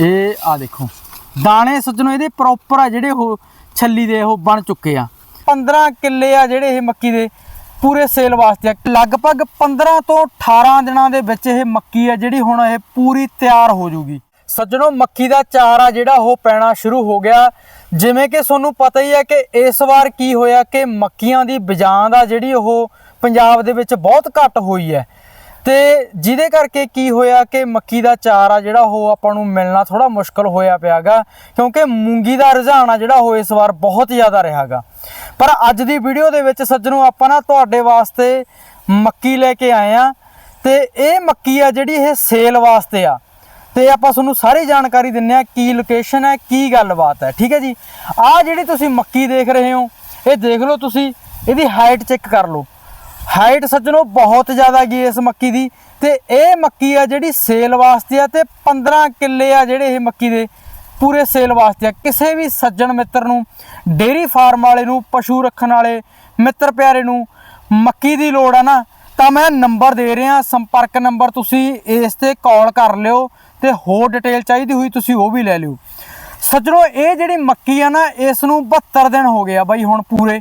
ਇਹ ਆ ਦੇਖੋ। ਦਾਣੇ ਸੱਜਣੋ ਇਹਦੇ ਪ੍ਰੋਪਰ ਆ ਜਿਹੜੇ ਉਹ ਛੱਲੀ ਦੇ ਉਹ ਬਣ ਚੁੱਕੇ ਆ। 15 ਕਿੱਲੇ ਆ ਜਿਹੜੇ ਇਹ ਮੱਕੀ ਦੇ ਪੂਰੇ ਸੇਲ ਵਾਸਤੇ ਆ। ਲਗਭਗ 15 ਤੋਂ 18 ਦਿਨਾਂ ਦੇ ਵਿੱਚ ਇਹ ਮੱਕੀ ਆ ਜਿਹੜੀ ਹੁਣ ਇਹ ਪੂਰੀ ਤਿਆਰ ਹੋ ਜੂਗੀ। ਸੱਜਣੋ ਮੱਕੀ ਦਾ ਚਾਰ ਆ ਜਿਹੜਾ ਉਹ ਪੈਣਾ ਸ਼ੁਰੂ ਹੋ ਗਿਆ। ਜਿਵੇਂ ਕਿ ਤੁਹਾਨੂੰ ਪਤਾ ਹੀ ਹੈ ਕਿ ਇਸ ਵਾਰ ਕੀ ਹੋਇਆ ਕਿ ਮੱਕੀਆਂ ਦੀ ਬਿਜਾਂਦ ਆ ਜਿਹੜੀ ਉਹ ਪੰਜਾਬ ਦੇ ਵਿੱਚ ਬਹੁਤ ਘੱਟ ਹੋਈ ਹੈ। ਤੇ ਜਿਹਦੇ ਕਰਕੇ ਕੀ ਹੋਇਆ ਕਿ ਮੱਕੀ ਦਾ ਚਾਰ ਆ ਜਿਹੜਾ ਉਹ ਆਪਾਂ ਨੂੰ ਮਿਲਣਾ ਥੋੜਾ ਮੁਸ਼ਕਲ ਹੋਇਆ ਪਿਆਗਾ, ਕਿਉਂਕਿ ਮੂੰਗੀ ਦਾ ਰੁਝਾਨ ਆ ਜਿਹੜਾ ਉਹ ਇਸ ਵਾਰ ਬਹੁਤ ਜ਼ਿਆਦਾ ਰਿਹਾਗਾ। ਪਰ ਅੱਜ ਦੀ ਵੀਡੀਓ ਦੇ ਵਿੱਚ ਸੱਜਣੋ ਆਪਾਂ ਨਾ ਤੁਹਾਡੇ ਵਾਸਤੇ ਮੱਕੀ ਲੈ ਕੇ ਆਏ ਆ ਤੇ ਇਹ ਮੱਕੀ ਆ ਜਿਹੜੀ ਇਹ ਸੇਲ ਵਾਸਤੇ ਆ। ਤੇ ਆਪਾਂ ਤੁਹਾਨੂੰ ਸਾਰੀ ਜਾਣਕਾਰੀ ਦਿੰਨੇ ਆ ਕੀ ਲੋਕੇਸ਼ਨ ਹੈ, ਕੀ ਗੱਲਬਾਤ ਹੈ, ਠੀਕ ਹੈ ਜੀ? ਆਹ ਜਿਹੜੀ ਤੁਸੀਂ ਮੱਕੀ ਦੇਖ ਰਹੇ ਹੋ, ਇਹ ਦੇਖ ਲਓ ਤੁਸੀਂ, ਇਹਦੀ ਹਾਈਟ ਚੈੱਕ ਕਰ ਲਓ। ਹਾਈਟ ਸੱਜਣੋ ਬਹੁਤ ਜ਼ਿਆਦਾ ਗਈ ਇਸ ਮੱਕੀ ਦੀ ਤੇ ਇਹ ਮੱਕੀ ਆ ਜਿਹੜੀ ਸੇਲ ਵਾਸਤੇ ਆ ਤੇ 15 ਕਿੱਲੇ ਆ ਜਿਹੜੇ ਇਹ ਮੱਕੀ ਦੇ ਪੂਰੇ ਸੇਲ ਵਾਸਤੇ ਆ। ਕਿਸੇ ਵੀ ਸੱਜਣ ਮਿੱਤਰ ਨੂੰ ਡੇਰੀ ਫਾਰਮ ਵਾਲੇ ਨੂੰ, ਪਸ਼ੂ ਰੱਖਣ ਵਾਲੇ ਮਿੱਤਰ ਪਿਆਰੇ ਨੂੰ ਮੱਕੀ ਦੀ ਲੋੜ ਆ ਨਾ, ਤਾਂ ਮੈਂ ਨੰਬਰ ਦੇ ਰਿਹਾ, ਸੰਪਰਕ ਨੰਬਰ ਤੁਸੀਂ ਇਸ ਤੇ ਕਾਲ ਕਰ ਲਿਓ ਤੇ ਹੋਰ ਡਿਟੇਲ ਚਾਹੀਦੀ ਹੋਈ ਤੁਸੀਂ ਉਹ ਵੀ ਲੈ ਲਿਓ। ਸੱਜਣੋ, ਇਹ ਜਿਹੜੀ ਮੱਕੀ ਆ ਨਾ, ਇਸ ਨੂੰ 72 ਦਿਨ ਹੋ ਗਏ ਆ ਬਾਈ ਹੁਣ ਪੂਰੇ।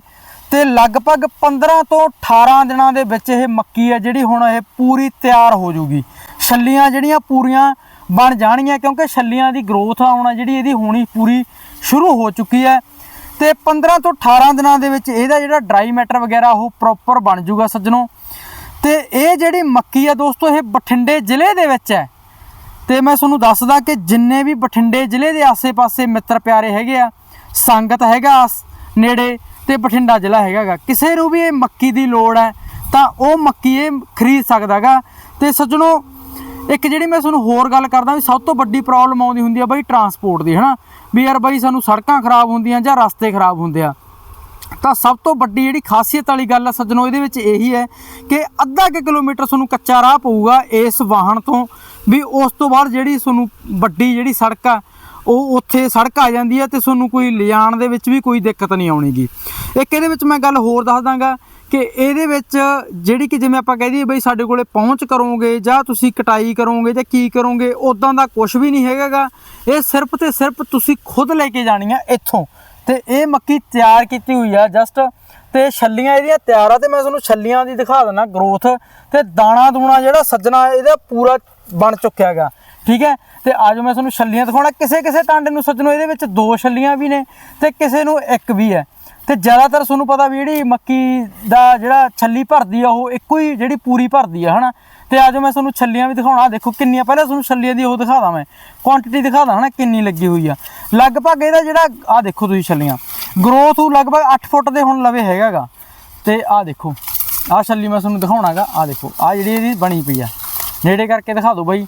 ਤੇ ਲਗਭਗ 15 ਤੋਂ 18 ਦਿਨਾਂ ਦੇ ਵਿੱਚ ਇਹ ਮੱਕੀ ਹੈ ਜਿਹੜੀ ਹੁਣ ਇਹ ਪੂਰੀ ਤਿਆਰ ਹੋ ਜੂਗੀ। ਛੱਲੀਆਂ ਜਿਹੜੀਆਂ ਪੂਰੀਆਂ ਬਣ ਜਾਣਗੀਆਂ ਕਿਉਂਕਿ ਛੱਲੀਆਂ ਦੀ ਗਰੋਥ ਆਉਣਾ ਜਿਹੜੀ ਇਹਦੀ ਹੋਣੀ ਪੂਰੀ ਸ਼ੁਰੂ ਹੋ ਚੁੱਕੀ ਹੈ। ਤੇ 15 ਤੋਂ 18 ਦਿਨਾਂ ਦੇ ਵਿੱਚ ਇਹਦਾ ਜਿਹੜਾ ਡਰਾਈ ਮੈਟਰ ਵਗੈਰਾ ਉਹ ਪ੍ਰੋਪਰ ਬਣ ਜੂਗਾ ਸੱਜਣੋ। ਤੇ ਇਹ ਜਿਹੜੀ ਮੱਕੀ ਆ ਦੋਸਤੋ, ਇਹ ਬਠਿੰਡੇ ਜ਼ਿਲ੍ਹੇ ਦੇ ਵਿੱਚ ਹੈ। ਤੇ ਮੈਂ ਤੁਹਾਨੂੰ ਦੱਸਦਾ ਕਿ ਜਿੰਨੇ ਵੀ ਬਠਿੰਡੇ ਜ਼ਿਲ੍ਹੇ ਦੇ ਆਸੇ-ਪਾਸੇ ਮਿੱਤਰ ਪਿਆਰੇ ਹੈਗੇ ਆ, ਸੰਗਤ ਹੈਗਾ ਨੇੜੇ ਤੇ ਬਠਿੰਡਾ ਜ਼ਿਲ੍ਹਾ ਹੈਗਾਗਾ। ਕਿਸੇ ਨੂੰ ਵੀ ਇਹ ਮੱਕੀ ਦੀ ਲੋੜ ਹੈ, ਤਾਂ ਉਹ ਮੱਕੀ ਇਹ ਖਰੀਦ ਸਕਦਾਗਾ। ਤੇ ਸੱਜਣੋ, ਇੱਕ ਜਿਹੜੀ ਮੈਂ ਤੁਹਾਨੂੰ ਹੋਰ ਗੱਲ ਕਰਦਾ ਵੀ ਸਭ ਤੋਂ ਵੱਡੀ ਪ੍ਰੋਬਲਮ ਆਉਂਦੀ ਹੁੰਦੀ ਆ ਬਾਈ ਟਰਾਂਸਪੋਰਟ ਦੀ, ਹਨਾ? ਵੀ ਯਾਰ ਬਾਈ ਸਾਨੂੰ ਸੜਕਾਂ ਖਰਾਬ ਹੁੰਦੀਆਂ ਜਾਂ ਰਸਤੇ ਖਰਾਬ ਹੁੰਦੇ ਆ। ਤਾਂ ਸਭ ਤੋਂ ਵੱਡੀ ਜਿਹੜੀ ਖਾਸੀਅਤ ਵਾਲੀ ਗੱਲ ਆ ਸੱਜਣੋ, ਇਹਦੇ ਵਿੱਚ ਇਹੀ ਹੈ ਕਿ ਅੱਧਾ ਕਿ ਕਿਲੋਮੀਟਰ ਤੁਹਾਨੂੰ ਕੱਚਾ ਰਾਹ ਪਊਗਾ ਇਸ ਵਾਹਨ ਤੋਂ, ਵੀ ਉਸ ਤੋਂ ਬਾਅਦ ਜਿਹੜੀ ਤੁਹਾਨੂੰ ਵੱਡੀ ਜਿਹੜੀ ਸੜਕ ਆ, ਉਹ ਉੱਥੇ ਸੜਕ ਆ ਜਾਂਦੀ ਹੈ ਤੇ ਤੁਹਾਨੂੰ ਕੋਈ ਲਿਜਾਣ ਦੇ ਵਿੱਚ ਵੀ ਕੋਈ ਦਿੱਕਤ ਨਹੀਂ ਆਉਣੀਗੀ। ਇੱਕ ਇਹਦੇ ਵਿੱਚ ਮੈਂ ਗੱਲ ਹੋਰ ਦੱਸ ਦਾਂਗਾ ਕਿ ਇਹਦੇ ਵਿੱਚ ਜਿਹੜੀ ਕਿ ਜਿਵੇਂ ਆਪਾਂ ਕਹਿ ਦਈਏ ਬਈ ਸਾਡੇ ਕੋਲੇ ਪਹੁੰਚ ਕਰੋਗੇ ਜਾਂ ਤੁਸੀਂ ਕਟਾਈ ਕਰੋਗੇ ਜਾਂ ਕੀ ਕਰੋਗੇ ਉਦਾਂ ਦਾ ਕੁਝ ਵੀ ਨਹੀਂ ਹੈਗਾਗਾ। ਇਹ ਸਿਰਫ ਤੇ ਸਿਰਫ ਤੁਸੀਂ ਖੁਦ ਲੈ ਕੇ ਜਾਣੀ ਆ ਇੱਥੋਂ। ਤੇ ਇਹ ਮੱਕੀ ਤਿਆਰ ਕੀਤੀ ਹੋਈ ਆ ਜਸਟ। ਤੇ ਛੱਲੀਆਂ ਇਹਦੀਆਂ ਤਿਆਰ ਆ ਤੇ ਮੈਂ ਤੁਹਾਨੂੰ ਛੱਲੀਆਂ ਦੀ ਦਿਖਾ ਦਿੰਦਾ ਗਰੋਥ ਤੇ ਦਾਣਾ ਦੂਣਾ ਜਿਹੜਾ ਸੱਜਣਾ ਇਹਦਾ ਪੂਰਾ ਬਣ ਚੁੱਕਿਆ ਹੈਗਾ। ਠੀਕ ਹੈ? ਤੇ ਅੱਜ ਮੈਂ ਤੁਹਾਨੂੰ ਛੱਲੀਆਂ ਦਿਖਾਉਣਾ। ਕਿਸੇ ਕਿਸੇ ਟਾਂਡੇ ਨੂੰ ਸੱਜਣੋ ਇਹਦੇ ਵਿੱਚ ਦੋ ਛੱਲੀਆਂ ਵੀ ਨੇ ਤੇ ਕਿਸੇ ਨੂੰ ਇੱਕ ਵੀ ਹੈ। ਤੇ ਜ਼ਿਆਦਾਤਰ ਤੁਹਾਨੂੰ ਪਤਾ ਵੀ ਜਿਹੜੀ ਮੱਕੀ ਦਾ ਜਿਹੜਾ ਛੱਲੀ ਭਰਦੀ ਆ, ਉਹ ਇੱਕੋ ਹੀ ਜਿਹੜੀ ਪੂਰੀ ਭਰਦੀ ਆ, ਹਨਾ? ਤੇ ਅੱਜ ਮੈਂ ਤੁਹਾਨੂੰ ਛੱਲੀਆਂ ਵੀ ਦਿਖਾਉਣਾ। ਆਹ ਦੇਖੋ ਕਿੰਨੀਆਂ, ਪਹਿਲਾਂ ਤੁਹਾਨੂੰ ਛੱਲੀਆਂ ਦੀ ਉਹ ਦਿਖਾਦਾ ਮੈਂ। ਕੁਆਂਟੀਟੀ ਦਿਖਾਦਾ ਹਨਾ, ਕਿੰਨੀ ਲੱਗੀ ਹੋਈ ਆ। ਲਗਭਗ ਇਹਦਾ ਜਿਹੜਾ, ਆਹ ਦੇਖੋ ਤੁਸੀਂ ਛੱਲੀਆਂ। ਗਰੋਥ ਉਹ ਲਗਭਗ 8 ਫੁੱਟ ਦੇ ਹੁਣ ਲਵੇ ਹੈਗਾਗਾ। ਤੇ ਆਹ ਦੇਖੋ, ਆਹ ਛੱਲੀ ਮੈਂ ਤੁਹਾਨੂੰ ਦਿਖਾਉਣਾਗਾ। ਆਹ ਦੇਖੋ, ਆਹ ਜਿਹੜੀ ਇਹਦੀ ਬਣੀ ਪਈ ਆ। ਨੇੜੇ ਕਰਕੇ ਦਿਖਾ ਦਿਓ ਬਾਈ।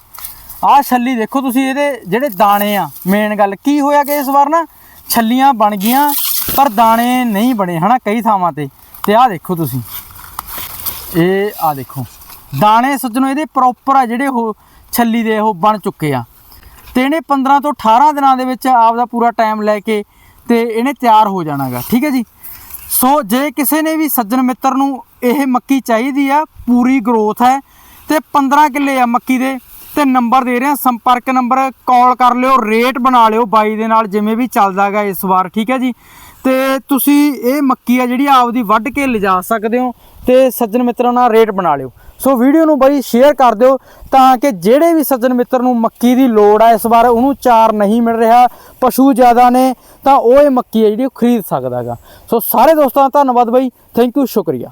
ਆਹ ਛੱਲੀ ਦੇਖੋ ਤੁਸੀਂ ਇਹਦੇ ਜਿਹੜੇ ਦਾਣੇ ਆ ਮੇਨ ਗੱਲ। ਕੀ ਹੋਇਆ ਕਿ ਇਸ ਵਾਰ ਨਾ, ਛੱਲੀਆਂ ਬਣ ਗਈਆਂ। ਪਰ ਦਾਣੇ ਨਹੀਂ ਬਣੇ, ਹਨਾ, ਕਈ ਥਾਵਾਂ ਤੇ। ਤੇ ਆਹ ਦੇਖੋ ਤੁਸੀਂ। ਇਹ ਆਹ ਦੇਖੋ। ਦਾਣੇ ਸੱਜਣੋ, ਇਹਦੇ ਪ੍ਰੋਪਰ ਆ ਜਿਹੜੇ ਉਹ ਛੱਲੀ ਦੇ ਉਹ ਬਣ ਚੁੱਕੇ ਆ। ਤੇ ਇਹਨੇ 15 ਤੋਂ 18 ਦਿਨਾਂ ਦੇ ਵਿੱਚ ਆਪਦਾ ਪੂਰਾ ਟਾਈਮ ਲੈ ਕੇ ਤੇ ਇਹਨੇ ਤਿਆਰ ਹੋ ਜਾਣਾਗਾ, ਠੀਕ ਹੈ ਜੀ? ਸੋ ਜੇ ਕਿਸੇ ਨੇ ਵੀ ਸੱਜਣ ਮਿੱਤਰ ਨੂੰ ਇਹ ਮੱਕੀ ਚਾਹੀਦੀ ਆ, ਪੂਰੀ ਗਰੋਥ ਹੈ, ਤੇ 15 ਕਿੱਲੇ ਆ ਮੱਕੀ ਦੇ, ਤੇ ਨੰਬਰ ਦੇ ਰਿਹਾ ਸੰਪਰਕ ਨੰਬਰ ਕਾਲ ਕਰ ਲਿਓ ਰੇਟ ਬਣਾ ਲਿਓ ਬਾਈ ਦੇ ਨਾਲ, ਜਿਵੇਂ ਵੀ ਚੱਲਦਾਗਾ ਇਸ ਵਾਰ, ਠੀਕ ਹੈ ਜੀ? ਤੇ ਤੁਸੀਂ ਇਹ ਮੱਕੀ ਆ ਜਿਹੜੀ ਆਪਦੀ ਵੱਢ ਕੇ ਲਿਜਾ ਸਕਦੇ ਹੋ ਤੇ ਸੱਜਣ ਮਿੱਤਰਾਂ ਨਾਲ ਰੇਟ ਬਣਾ ਲਿਓ। ਸੋ ਵੀਡੀਓ ਨੂੰ ਬਾਈ ਸ਼ੇਅਰ ਕਰ ਦਿਓ ਤਾਂ ਕਿ ਜਿਹੜੇ ਵੀ ਸੱਜਣ ਮਿੱਤਰ ਨੂੰ ਮੱਕੀ ਦੀ ਲੋੜ ਆ, ਇਸ ਵਾਰ ਉਹਨੂੰ ਚਾਰ ਨਹੀਂ ਮਿਲ ਰਿਹਾ, ਪਸ਼ੂ ਜ਼ਿਆਦਾ ਨੇ, ਤਾਂ ਉਹ ਇਹ ਮੱਕੀ ਹੈ ਜਿਹੜੀ ਉਹ ਖਰੀਦ ਸਕਦਾਗਾ ਸੋ ਸਾਰੇ ਦੋਸਤਾਂ ਦਾ ਧੰਨਵਾਦ ਬਾਈ। ਥੈਂਕ ਯੂ ਸ਼ੁਕਰੀਆ।